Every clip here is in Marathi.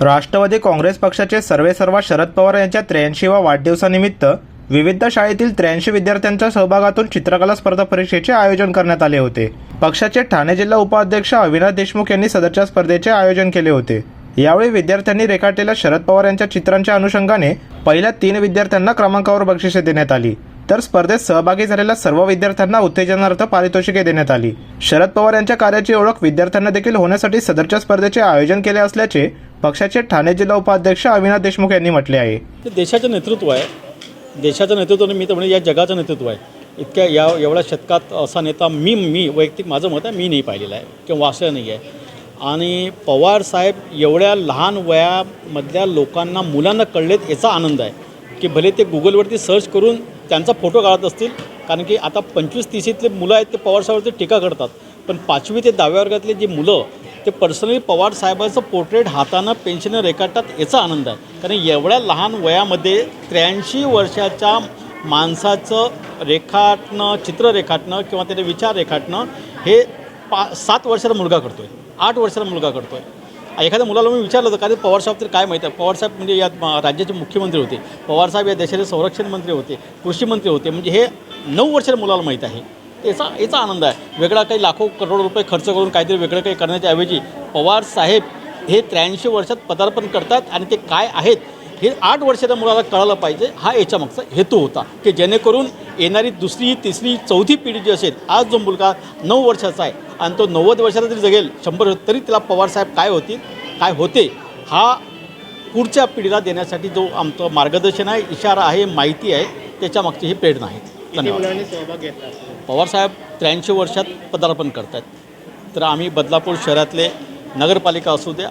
राष्ट्रवादी काँग्रेस पक्षाचे सर्वेसर्वा शरद पवार यांच्या त्र्याऐंशीवा वाढदिवसानिमित्त विविध शाळेतील त्र्याऐंशी विद्यार्थ्यांच्या सहभागातून चित्रकला स्पर्धा परीक्षेचे आयोजन करण्यात आले होते. पक्षाचे ठाणे जिल्हा उपाध्यक्ष अविनाश देशमुख यांनी सदरच्या स्पर्धेचे आयोजन केले होते. यावेळी विद्यार्थ्यांनी रेखाटलेल्या शरद पवार यांच्या चित्रांच्या अनुषंगाने पहिल्या तीन विद्यार्थ्यांना क्रमांकावर बक्षिसे देण्यात आली. तर स्पर्धेत सहभागी झालेल्या सर्व विद्यार्थ्यांना उत्तेजनार्थ पारितोषिके देण्यात आली. शरद पवार यांच्या कार्याची ओळख विद्यार्थ्यांना देखील होण्यासाठी सदरच्या स्पर्धेचे आयोजन केले असल्याचे पक्षाचे ठाणे जिल्हा उपाध्यक्ष अविनाश देशमुख यांनी म्हटले आहे. ते देशाचं नेतृत्व आहे. देशाचं नेतृत्व मी तर म्हणजे या जगाचं नेतृत्व आहे. इतक्या या एवढ्या शतकात असा नेता मी मी वैयक्तिक माझं मत आहे मी नाही पाहिलेला आहे. किंवा वाचलं नाही आहे. आणि पवार साहेब एवढ्या लहान वयामधल्या लोकांना मुलांना कळलेत याचा आनंद आहे. की भले ते गुगलवरती सर्च करून त्यांचा फोटो काढत असतील कारण की आता पंचवीस तीसीतले मुलं आहेत ते पवार साहेबांवरती टीका करतात. पण पाचवी ते दहाव्या वर्गातले जे मुलं ते पर्सनली पवार साहेबांचं पोर्ट्रेट हातानं पेन्शनं रेखाटतात याचा आनंद आहे. कारण एवढ्या लहान वयामध्ये त्र्याऐंशी वर्षाच्या माणसाचं रेखाटणं चित्र रेखाटणं किंवा त्याचे विचार रेखाटणं हे पा सात वर्षाचा मुलगा करतो आहे आठ वर्षाचा मुलगा करतो आहे एखाद्या मुलाला मी विचारलं होतं का पवारसाहेब तर काय माहीत आहे? पवारसाहेब म्हणजे या राज्याचे मुख्यमंत्री होते. पवारसाहेब या देशाचे संरक्षण मंत्री होते कृषी मंत्री होते. म्हणजे हे नऊ वर्षाच्या मुलाला माहीत आहे. याचा याचा आनंद आहे. वेगळा काही लाखो करोड रुपये खर्च करून काहीतरी वेगळं काही करण्याच्या ऐवजी पवार साहेब हे त्र्याऐंशी वर्षात पदार्पण करतात आणि ते काय आहेत हे आठ वर्षाच्या मुलाला कळालं पाहिजे. हा याच्यामागचा हेतू होता की जेणेकरून येणारी दुसरी तिसरी चौथी पिढी जी असेल आज जो मुलगा नऊ वर्षाचा आहे आणि तो नव्वद वर्षाचा जरी जगेल शंभर तरी त्याला पवारसाहेब काय होतील काय होते हा पुढच्या पिढीला देण्यासाठी जो आमचं मार्गदर्शन आहे इशारा आहे माहिती आहे त्याच्यामागची ही प्रेरणा आहे. धन्यवाद. पवारसाहेब त्र्याऐंशी वर्षात पदार्पण करत आहेत तर आम्ही बदलापूर शहरातले नगरपालिका असू द्या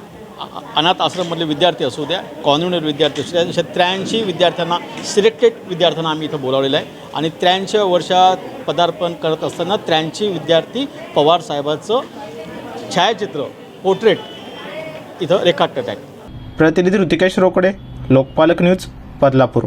अनाथ आश्रममधले विद्यार्थी असू द्या कॉन्व्हेंट विद्यार्थी असू द्या अशा त्र्याऐंशी विद्यार्थ्यांना सिलेक्टेड विद्यार्थ्यांना आम्ही इथं बोलावलेलं आहे. आणि त्र्याऐंशी वर्षात पदार्पण करत असताना त्र्याऐंशी विद्यार्थी पवार साहेबाचं छायाचित्र पोर्ट्रेट इथं रेखाटत आहेत प्रतिनिधी ऋतिकेश रोकडे लोकपालक न्यूज बदलापूर.